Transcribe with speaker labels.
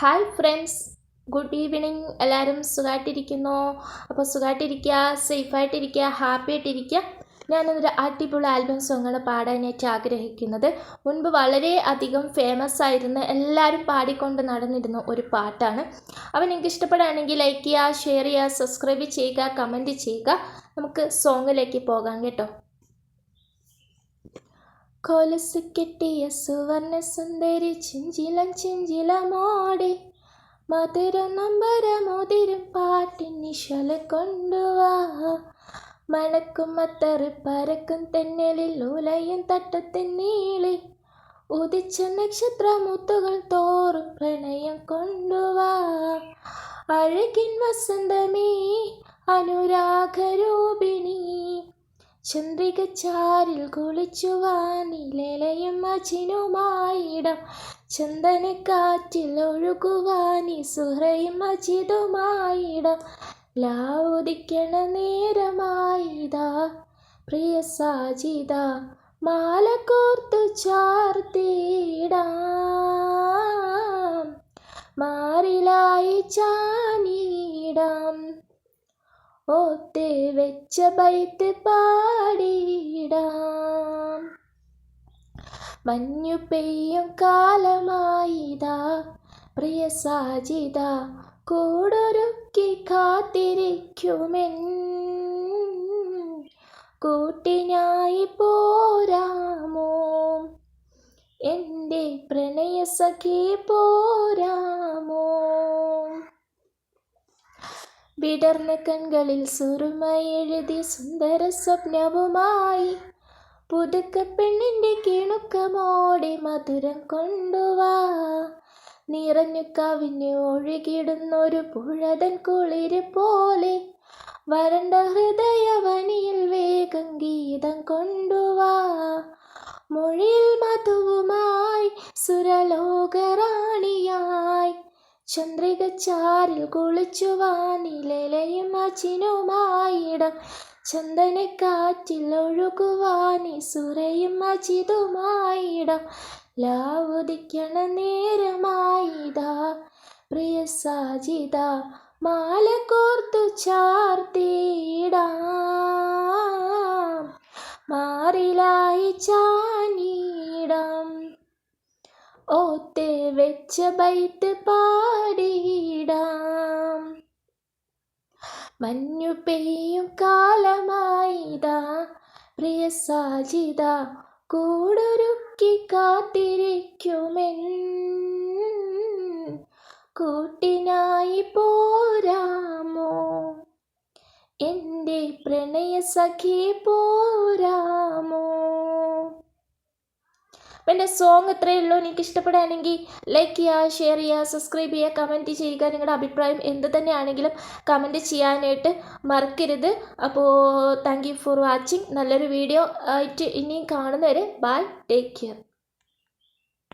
Speaker 1: Hi friends good evening എല്ലാവരും സുഖമായിട്ടിരിക്കുന്നു അപ്പോൾ സുഖമായിട്ടിരിക്കുക സേഫായിട്ടിരിക്കുക ഹാപ്പി ആയിട്ടിരിക്കുക. ഞാനൊരു അടിപൊളി ആൽബം സോങ്ങാണ് പാടാനായിട്ട് ആഗ്രഹിക്കുന്നത്. മുൻപ് വളരെ അധികം ഫേമസ് ആയിരുന്ന എല്ലാവരും പാടിക്കൊണ്ട് നടന്നിരുന്ന ഒരു പാട്ടാണ്. അപ്പോൾ നിങ്ങൾക്ക് ഇഷ്ടപ്പെടുകയാണെങ്കിൽ ലൈക്ക് ചെയ്യുക ഷെയർ ചെയ്യുക സബ്സ്ക്രൈബ് ചെയ്യുക കമന്റ് ചെയ്യുക. നമുക്ക് സോങ്ങിലേക്ക് പോകാം കേട്ടോ. കൊലസ് കെട്ടിയ സുവർണ സുന്ദരി ചിഞ്ചിലം ചിഞ്ചിലമോടെ. മധുര നമ്പര മോതിരം പാട്ടിൻ നിശല കൊണ്ടുവാ. മണക്കും മത്തറ് പരക്കും തെന്നലിൽ ഉലയും തട്ടത്തെന്നീളി ഉദിച്ച നക്ഷത്രമുത്തുകൾ തോറും പ്രണയം കൊണ്ടുവാ. അഴകിൻ വസന്തമേ അനുരാഗരൂപിണി ചന്ദ്രികച്ചാരിൽ കുളിച്ചുവാനിലയും അച്ചിനുമായിടം ചന്ദനക്കാറ്റിൽ ഒഴുകുവാനി സുഹ്രയും അജിതുമായിടം. ലാവുദിക്കണ നേരമായിതാ. പ്രിയ സാജിത മാല കോർത്തു ചാർത്തിടാം. മാറിലായി ചാനിടാം. ഓത്ത് വെച്ച ബൈത്ത് പാടിയിടാം. മഞ്ഞു പെയ്യും കാലമായിതാ. പ്രിയ സാജിത കൂടൊരുക്കി കാത്തിരിക്കുമെൻ. കൂട്ടിനായി പോരാമോ? എന്റെ പ്രണയ സഖി പോരാമോ വിടർന്ന കൺകളിൽ എഴുതി സുന്ദര സ്വപ്നവുമായി പുതുക്ക പെണ്ണിന്റെ കിണുക്കമോടെ മധുരം കൊണ്ടുവാ. നിറഞ്ഞു കവിഞ്ഞു ഒഴുകിടുന്നൊരു പുഴതൻ കുളിര് പോലെ വരണ്ട ഹൃദയവനിയിൽ വേഗം ഗീതം കൊണ്ടുവാ. മൊഴിയിൽ മധുവുമായി സുരലോകറാണിയായി കുളിച്ചു വാനിലയും അച്ചിനുമായിടം. ചന്ദനക്കാറ്റിൽ ഒഴുകുവാനി സുരയും അജിതുമായിടം ലാവുദിക്കണ നേരമായിതാ. പ്രിയ സാജിത മാല കോർത്തു ചാർത്തിയിടാം മാറിലായി ചാനിയിടാം ഓത്ത് വെച്ച ബൈത്ത് പാടിയിടാം. മഞ്ഞു പെയ്യും കാലമായിതാ. പ്രിയ സാജിത കൂടൊരുക്കി കാത്തിരിക്കുമെൻ. കൂട്ടിനായി പോരാമോ? എന്റെ പ്രണയ സഖി പോരാമോ അപ്പം എന്റെ സോങ് ഇത്രയേ ഉള്ളൂ. എനിക്ക് ഇഷ്ടപ്പെടുകയാണെങ്കിൽ ലൈക്ക് ചെയ്യുക ഷെയർ ചെയ്യുക സബ്സ്ക്രൈബ് ചെയ്യുക കമന്റ് ചെയ്യുക. നിങ്ങളുടെ അഭിപ്രായം എന്ത് തന്നെയാണെങ്കിലും കമന്റ് ചെയ്യാനായിട്ട് മറക്കരുത്. അപ്പോൾ താങ്ക് യു ഫോർ വാച്ചിങ് നല്ലൊരു വീഡിയോ ആയിട്ട് ഇനിയും കാണുന്നവരെ ബൈ ടേക്ക് കെയർ